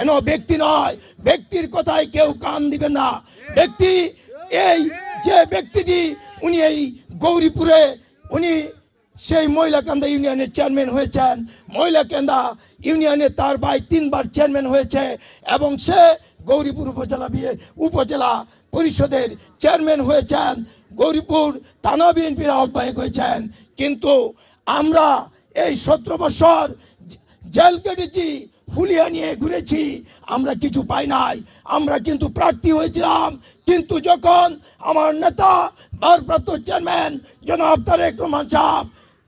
N ব্যক্তি নয়। ব্যক্তির কথায় কেউ কান দিবে না। ব্যক্তি এই যে ব্যক্তিটি, উনি এই গৌরীপুরে, উনি সেই মহিলাকান্দা ইউনিয়নের চেয়ারম্যান হয়েছেন। মহিলাকান্দা ইউনিয়নে তার ভাই তিনবার চেয়ারম্যান হয়েছে এবং সে গৌরীপুর উপজেলা বিয়ে উপজেলা পরিষদের চেয়ারম্যান হয়েছেন। গৌরীপুর থানা বিএনপির আহ্বায়ক হয়েছেন। কিন্তু আমরা এই সতেরো বছর জেল কেটেছি ফুলিয়া নিয়ে ঘুরেছি, আমরা কিছু পাই নাই। আমরা কিন্তু প্রার্থী হয়েছিলাম, কিন্তু যখন আমার নেতা, ভারপ্রাপ্ত চেয়ারম্যান জনাব তারেক রহমান সাহেব,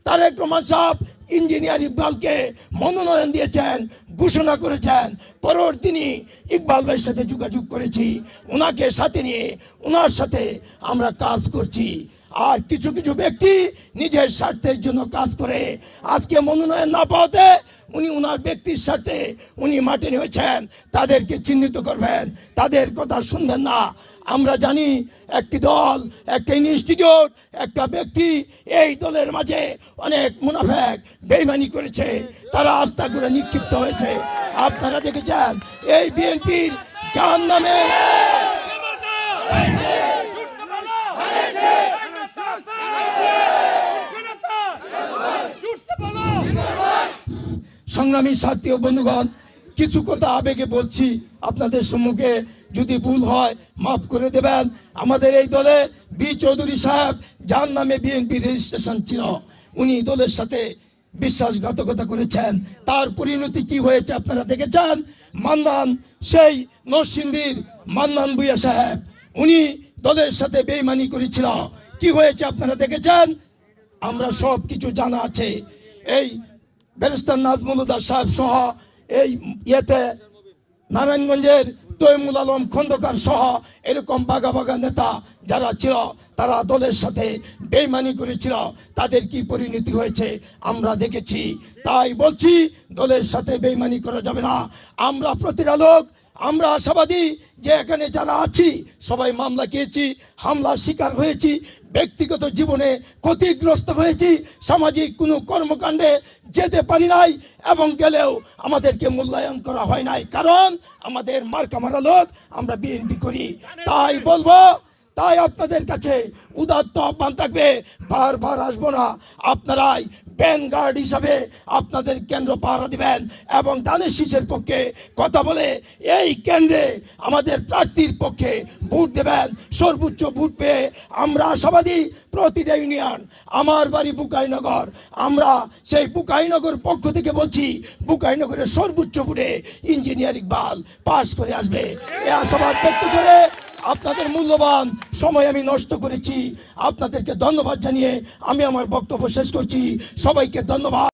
তারেক রহমান সাহেব ইঞ্জিনিয়ার ইকবালকে মনোনয়ন দিয়েছেন, ঘোষণা করেছেন পরবর্তী ইকবাল ভাইয়ের সাথে যোগাযোগ করেছি। ওনাকে সাথে নিয়ে ওনার সাথে আমরা কাজ করছি। আর কিছু কিছু ব্যক্তি নিজের স্বার্থের জন্য কাজ করে। আজকে মনোনয়ন না পাওয়াতে উনি ওনার ব্যক্তির স্বার্থে উনি মাঠে নেমেছেন। তাদেরকে চিহ্নিত করবেন। তাদের কথা শুনবেন না। আমরা জানি একটি দল, একটা ইনস্টিটিউট, একটা ব্যক্তি এই দলের মাঝে অনেক মুনাফেক, বেইমানি করেছে। তারা আস্থা করে নিক্ষিপ্ত হয়েছে। আপনারা দেখেছেন, এই বিএনপির যার নামে সংগ্রামী সাথী বন্ধুগণ, কিছু কথা আবেগে বলছি। আপনাদের সম্মুখে যদি ভুল হয়, মাফ করে দেবেন। আমাদের এই দলে বি চৌধুরী সাহেব, যার নামে বিএনপি রেজিস্ট্রেশন ছিল, উনি দলের সাথে বিশ্বাসঘাতকতা করেছেন। তার পরিণতি কি হয়েছে আপনারা দেখেছেন? মান্নান, সেই নরসিংদীর মান্নান বুয়া সাহেব, উনি দলের সাথে বেইমানি করেছিল। কি হয়েছে আপনারা দেখেছেন? আমরা সব কিছু জানা আছে। এই ব্যারিস্টার নাজমুল উদ্দার সাহেব সহ এই ইয়েতে নারায়ণগঞ্জের তৈমুল আলম খন্দকার সহ এরকম বাঘা বাঘা নেতা যারা ছিল, তারা দলের সাথে বেইমানি করেছিল, তাদের কি পরিণতি হয়েছে আমরা দেখেছি। তাই বলছি, দলের সাথে বেইমানি করা যাবে না। আমরা প্রতিটা লোক আমরা আশাবাদী যে এখানে যারা আছি, সবাই মামলা খেয়েছি হামলা শিকার হয়েছি, ব্যক্তিগত জীবনে ক্ষতিগ্রস্ত হয়েছি, সামাজিক কোনো কর্মকাণ্ডে যেতে পারি নাই এবং গেলেও আমাদেরকে মূল্যায়ন করা হয় নাই। কারণ আমাদের মার্কা মারা লোক, আমরা বিএনপি করি। তাই বলব, তাই আপনাদের কাছে উদাত্ত আহ্বান থাকবে, বারবার আসব না। আপনারাই ব্যান গার্ড হিসাবে আপনাদের কেন্দ্র পাহারা দিবেন এবং দানের শীষের পক্ষে কথা বলে এই কেন্দ্রে আমাদের প্রার্থীর পক্ষে ভোট দেবেন। সর্বোচ্চ ভোট পেয়ে আমরা আশাবাদী প্রতিটা ইউনিয়ন, আমার বাড়ি বুকাইনগর, আমরা সেই বুকাইনগর পক্ষ থেকে বলছি, বুকাইনগরের সর্বোচ্চ ভোটে ইঞ্জিনিয়ার ইকবাল পাশ করে আসবে। এই আশাবাদ ব্যক্ত করে আপনাদের মূল্যবান সময় আমি নষ্ট করেছি। আপনাদেরকে ধন্যবাদ জানিয়ে আমি আমার বক্তব্য শেষ করছি। সবাইকে ধন্যবাদ।